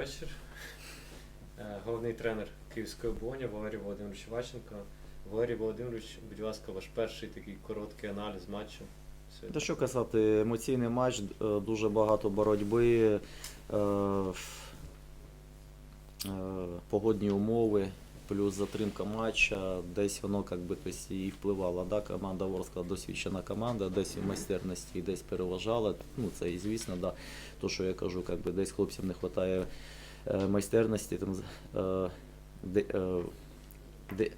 вечір. Е, Головний тренер Київської оболоні Валерій Володимирович Ващенко. Валерій Володимирович, будь ласка, ваш перший такий короткий аналіз матчу. Та що казати, емоційний матч, е, дуже багато боротьби, е, погодні умови, плюс затримка матча, десь воно як би тобто, і впливало. Да? Команда Ворскла досвідчена команда, десь і майстерності, десь переважала. Ну, це і звісно, да. то, що я кажу, як би, десь хлопцям не вистачає е, майстерності там, е, де, е, де,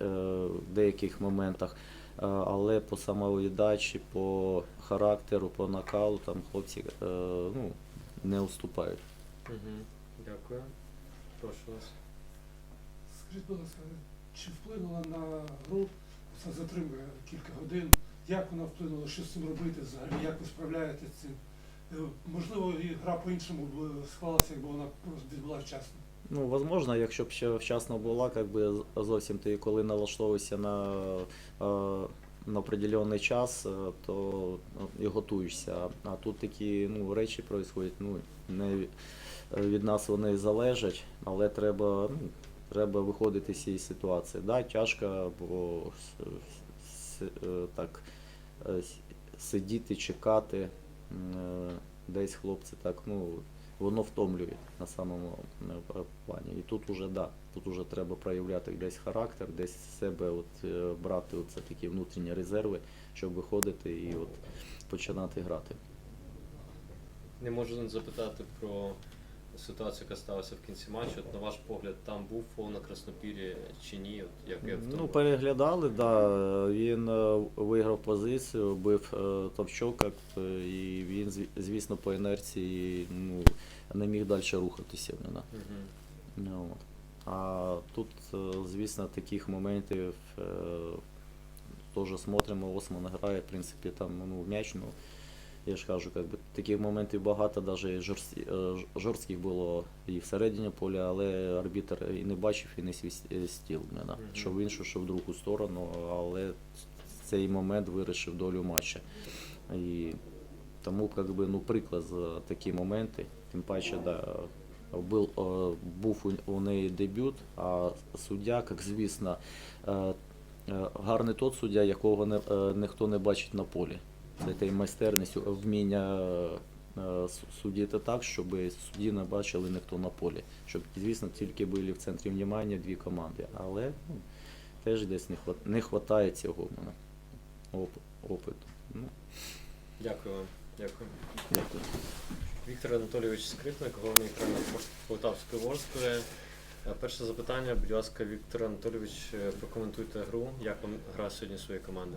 в деяких моментах. Але по самовіддачі, по характеру, по накалу там хлопці ну, не уступають. Мгм. Дякую. Прошу вас. Скажіть, будь ласка, чи вплинула на гру ця затримка кілька годин? Як вона вплинула, що з цим робити взагалі? Як ви справляєтесь з цим? Е, Можливо, і гра по-іншому б склалася, якби вона відбулася вчасно. Ну, можливо, якщо б ще вчасно була, як би зовсім ти коли налаштовуєшся на, е, на определенний час, е, то ну, і готуєшся. А тут такі ну, речі відбуваються, ну, не е, від нас вони залежать, але треба, ну, треба виходити з цієї ситуації. Да, тяжко, бо е, так, е, сидіти, чекати. е, Десь хлопці так, ну, воно втомлює на самому плані. І тут уже да, тут уже треба проявляти десь характер, десь себе от, брати оце такі внутрішні резерви, щоб виходити і от починати грати. Не можу не запитати про ситуацію, яка сталася в кінці матчу. От, на ваш погляд, там був фол на Краснопірі чи ні? От, як, як в тому Ну, переглядали, да. Він е, виграв позицію, бив е, топчок, е, і він, зві- звісно, по інерції ну, не міг далі рухатися. Ну, да. Мгм. Ну, от. А тут, е, звісно, таких моментів е, теж смотримо, Осман грає, в принципі, там ну, м'яч, ну, я ж кажу, как би, таких моментів багато, навіть жорсткі, е, жорстких було і всередині поля, але арбітр і не бачив, і не свістів, да. Що в іншу, що в другу сторону, але цей момент вирішив долю матча. І тому как би, ну, приклад за такі моменти, тим паче, да, був, е, був у, неї дебют, а суддя, як звісно, е, е, гарний тот суддя, якого не, е, ніхто не бачить на полі. Це та майстерність, вміння е, судити так, щоб судді не бачили ніхто на полі. Щоб, звісно, тільки були в центрі внимання дві команди. Але ну, теж десь не, хват, хватає цього мене оп- опиту. Ну, Дякую вам. Дякую. дякую. Віктор Анатолійович Скрипник, головний тренер Полтавської Ворської. Е, Перше запитання, будь ласка, Віктор Анатолійович, е, прокоментуйте гру. Як вам гра сьогодні своєї команди?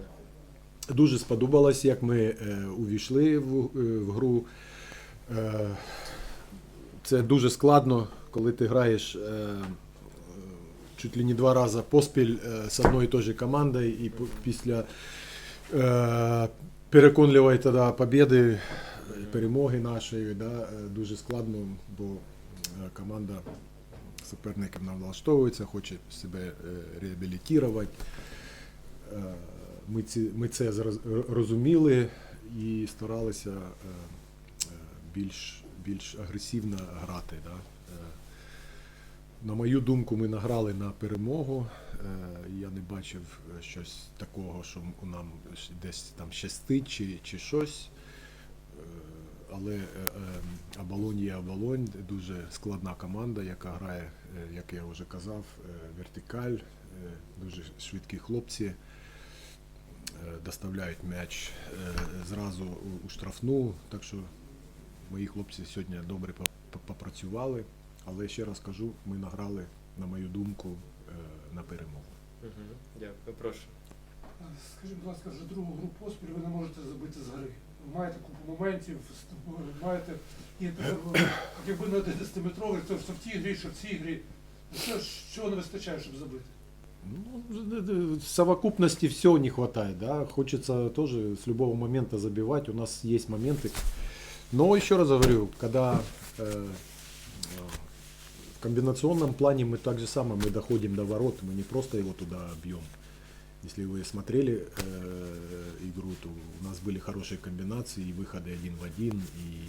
Дуже сподобалось, як ми е, увійшли в, е, в гру. Е, це дуже складно, коли ти граєш чуть ли не два рази поспіль з одною і же командою, і після переконливої тоді побіди, перемоги нашої, да, дуже складно, бо команда суперників налаштовується, хоче себе реабілітувати. Ми, ці, ми це розуміли і старалися е, е, більш, більш агресивно грати. Да? Е, На мою думку, ми награли на перемогу. Я не бачив щось такого, що нам десь там щастить чи, чи щось. Але Абалонь є Абалонь, дуже складна команда, яка грає, як я вже казав, вертикаль, дуже швидкі хлопці. Доставляють м'яч е, зразу у- штрафну. Так що мої хлопці сьогодні добре по- по- попрацювали. Але ще раз кажу, ми награли, на мою думку, е, на перемогу. Угу. Дякую, прошу. Скажіть, будь ласка, вже другу гру поспіль ви не можете забити з гри. Ви маєте купу моментів, маєте і якби на 11-метровий, то в тій грі, що в цій грі. Що, ж- чого не вистачає, щоб забити? Ну, в совокупности все не хватает, да. Хочется тоже с любого момента забивать. У нас есть моменты. Но еще раз говорю, когда э, в комбинационном плане мы так же самое, мы доходим до ворот, мы не просто его туда бьем. Если вы смотрели э, игру, то у нас были хорошие комбинации, и выходы один в один, и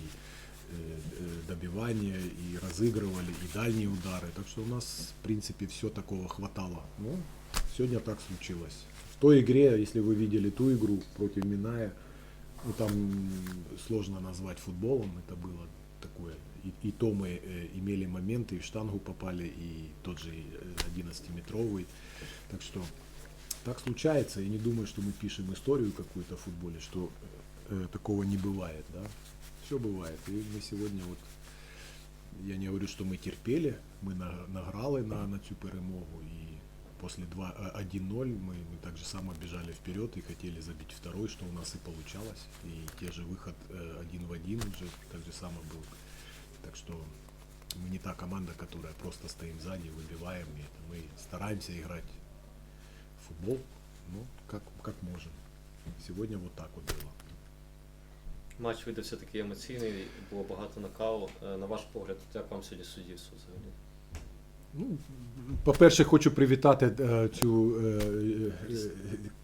э, добивания, и разыгрывали, и дальние удары. Так что у нас, в принципе, все такого хватало. Ну, сегодня так случилось. В той игре, если вы видели ту игру против Миная, ну, там сложно назвать футболом, это было такое. И, и то мы э, имели моменты, и в штангу попали, и тот же э, 11-метровый. Так что так случается. Я не думаю, что мы пишем историю какую-то в футболе, что э, такого не бывает, да. Все бывает. И мы сегодня вот, я не говорю, что мы терпели, на- награли на, на цю перемогу. І после 2, э, 1-0 мы, мы так же само бежали вперед и хотели забить второй, что у нас и получалось. И те же выход э, один в один уже так же само был. Так что мы не та команда, которая просто стоим сзади, выбиваем. И это мы стараемся играть в футбол, ну, как, как можем. Сегодня вот так вот было. Матч видався такий емоційний, було багато накалу. Е, На ваш погляд, як вам сьогодні суддівство взагалі? Ну, по-перше, хочу привітати е, цю е,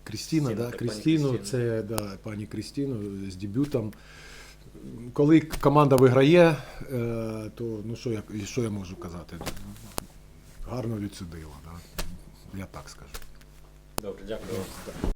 Крістіна, да, Крістіну, це да, пані Крістіну з дебютом. Коли команда виграє, то ну що я, що я можу казати? Гарно відсудила, да? я так скажу. Добре, дякую.